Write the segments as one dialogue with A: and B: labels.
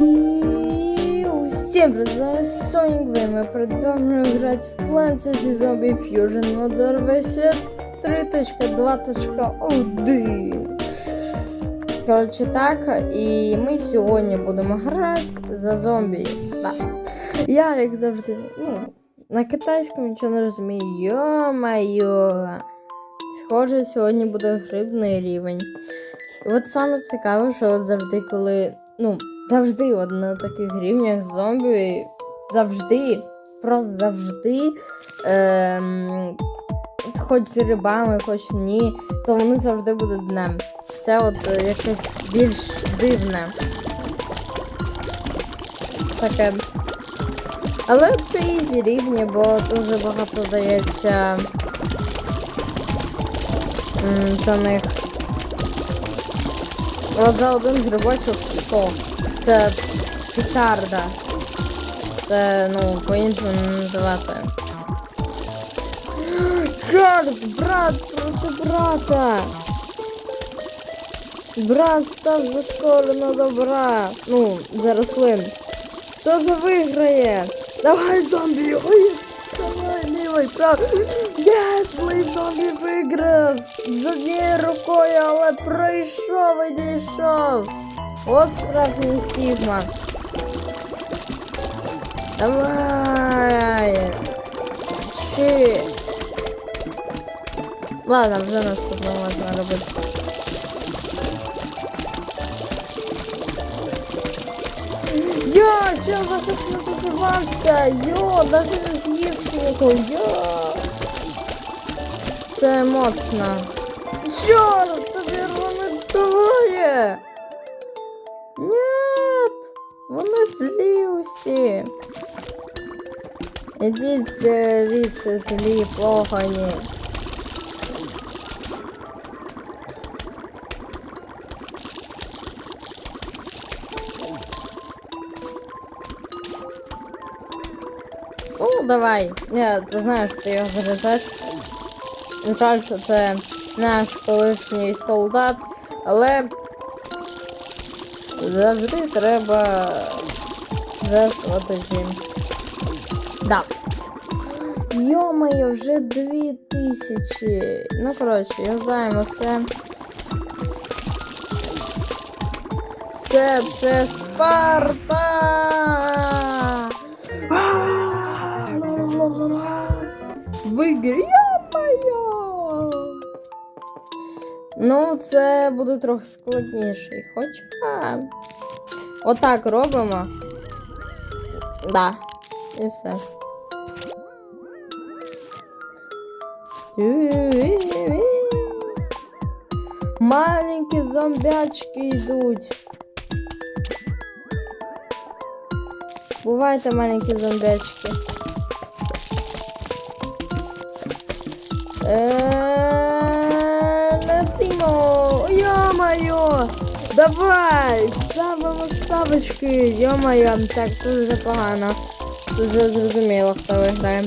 A: І Всім привіт, з вами Sonic V. Ми продовжуємо грати в Plants vs. Zombie Fusion Modern 3.2.1. Коротше так, і ми сьогодні будемо грати за зомбі. Да. Я, як завжди, ну, на китайському нічого не розумію. Йо-майо. Схоже, сьогодні буде грибний рівень. І от саме цікаве, що завжди, коли. Ну, завжди от на таких рівнях з зомбі, завжди, просто завжди. Ем, хоч рибами, хоч ні, то вони завжди будуть днем. Це от е, якось більш дивне. Таке. Але це ізі рівні, бо дуже багато дається за них. От за один грибочок 100. Це петарда. Це, ну, по-іншому не називати. Чорт, брат проти брата. Брат став заскорено добра. Ну, за рослин. Хто же? Давай, зомбі! Ой, давай, лівий, прав. Єс, мій зомбі виграв! З однією рукою, але пройшов і дійшов. От справжній Сігма. Давай. Чи. Ладно, вже наступно можна робити. Я, чел захочу не позивався. Йо, навіть не слухав. Я... Це моцно. Чорт, тобі двоє. Нет, вони злі усі. Ідіть е, звідси злі, погані. Ну, давай. Ні, ти знаєш, ти його. Не жаль, що це наш колишній солдат, але завжди треба жертвувати чимсь. Да. Йо-моє, вже дві тисячі. Ну, коротше, юзаємо все. Все, це Спарта! Вигрі, йо-моє! Ну, це буде трохи складніший. Хоча. Отак робимо. Да. І все. Маленькі зомбячки йдуть. Бувайте маленькі зомбячки. Е, Летимо! Йо-моє! Давай! Ставимо ставочки! Йо-моє! Так, тут вже погано. Тут вже зрозуміло, хто виграє.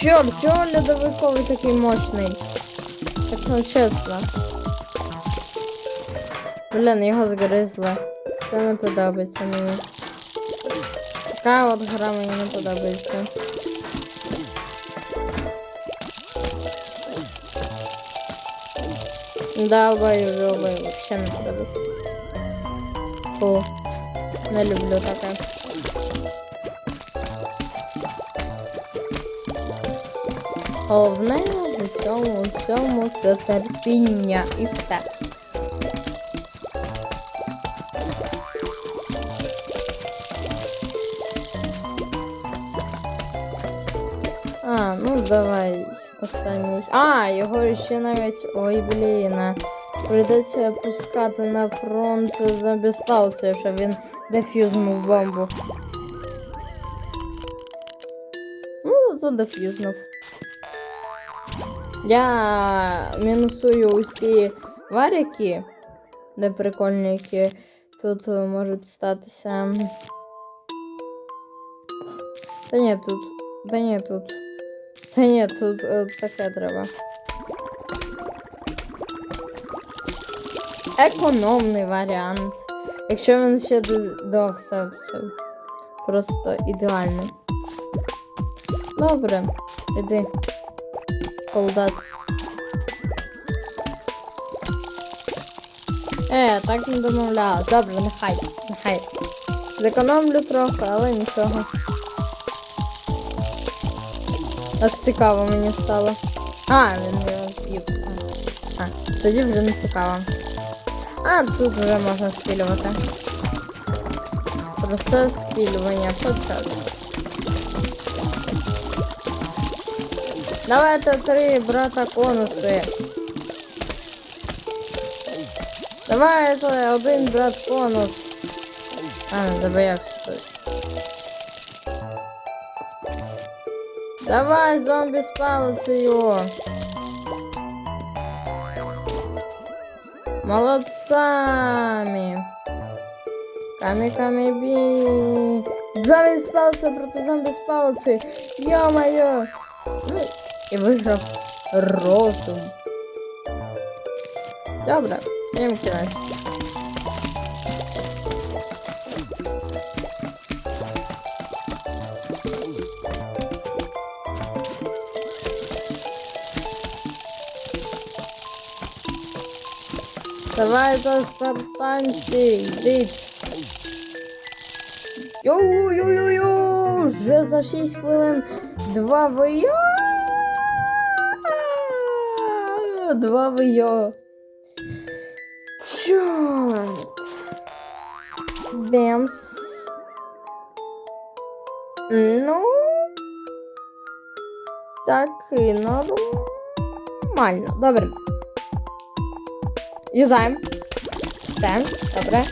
A: Чорт, чого льодовиковий такий мощний? Так ну чесно. Блін, його згризли. Це не подобається мені. Така от гра мені не подобається. Да, бою, бою, вообще не подобається. Фу. Не люблю таке. Головне в цьому, в цьому це терпіння і все. А, ну давай Останній. А, його ще навіть. Ой, блін. Прийдеться пускати на фронт за безпалців, щоб він дефюзнув бомбу. Ну, зато дефюзнув. Я мінусую усі варіки, де прикольні, які тут можуть статися. Та ні, тут. Та ні, тут. Та ні, тут е, таке треба. Економний варіант. Якщо він ще до, до все, все. Просто ідеально. Добре, іди. Солдат. Е, так не домовляла. Добре, нехай, нехай. Зекономлю трохи, але нічого. Аж цікаво мені стало. А, він його з'їв. А, а, тоді вже не цікаво. А, тут вже можна спілювати. Процес спілювання почався. Давайте три брата конуси. Давайте один брат конус. А, не забоявся Давай, зомбі з палицею. Молодцами. Бі. Зомбі з палицею проти зомбі з палицею. Йо-моє. Ну, і виграв розум. Добре, їм кінець. Давайте, спартанці, йдіть. Йо-йо-йо-йо! Вже за 6 хвилин два вийо. Два вийо. Чорт. Бемс. Ну. Так і нормально. Добре. Юзаємо. Все, добре.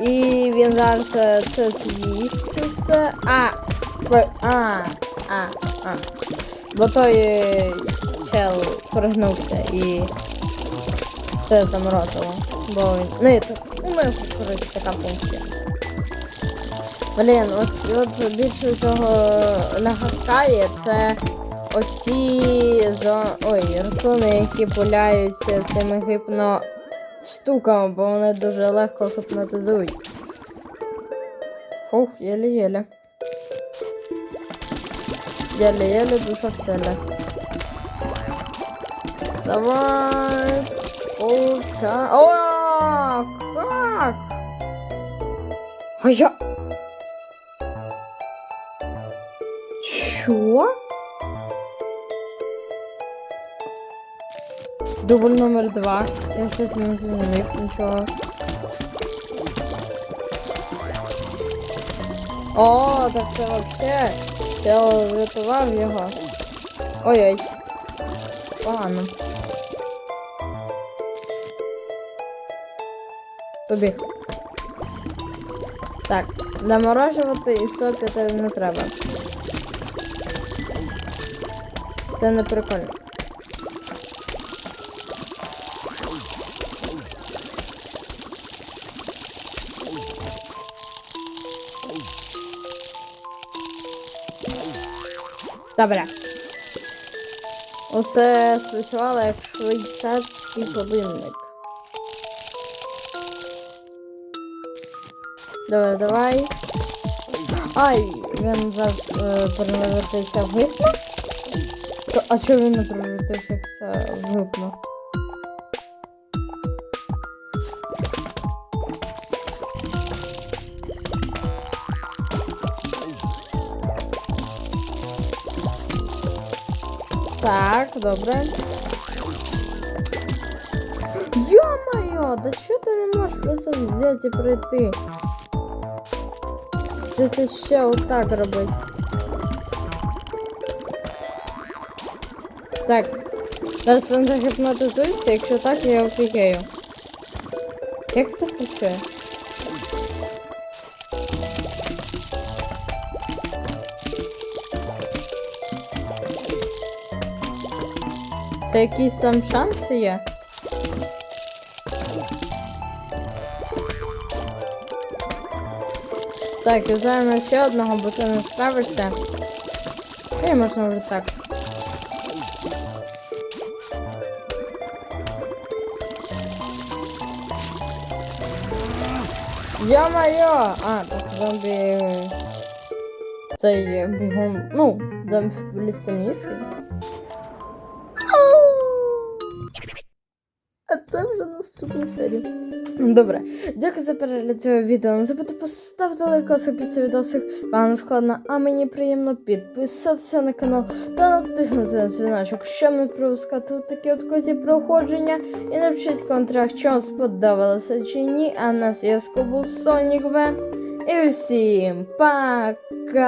A: І він зараз це з'їсть все. А! А, а, а. Бо той чел пригнувся і це заморозило. Бо він. Ну, це, ну, коротше, така функція. Блін, от, от більше всього лягає це оці зо... Ой, рослини, які пуляються цими гипно штуками, бо вони дуже легко гіпнотизують. Фух, єле-єле. Єле-єле, душа в теле. Давай. Ока. О, как? А я... Чё? Дубль номер два. Я щось не зрозумів нічого. О, так це вообще. Це врятував його. Ой-ой. Погано. Побіг. Так, заморожувати і стопити не треба. Це не прикольно. Добре. Усе спрацювало як швейцарський годинник. Добре, давай. Ай, він зараз е, перевертився в гипно. А чого він не перевертився в гипно? Так, добре. Йо-моє, да що ти не можеш просто взяти і пройти? Це ти ще отак робить. Так. Зараз він загіпнотизується, якщо так, я офігею. Як це працює? Це якісь там шанси є? Так, юзаємо ще одного, бо це не справишся. І можна вже так. Йо-моє! А, так зомбі. Цей бігом. Ну, зомбі сильніший. Серія. Добре, дякую за перегляд цього відео. Не забудьте поставити лайкосик під цей відосик. Вам складно, а мені приємно підписатися на канал та натиснути на дзвіночок, щоб не пропускати такі от круті проходження. І напишіть в коментарях, чи вам сподобалося чи ні. А на зв'язку був Сонік В. І всім пока!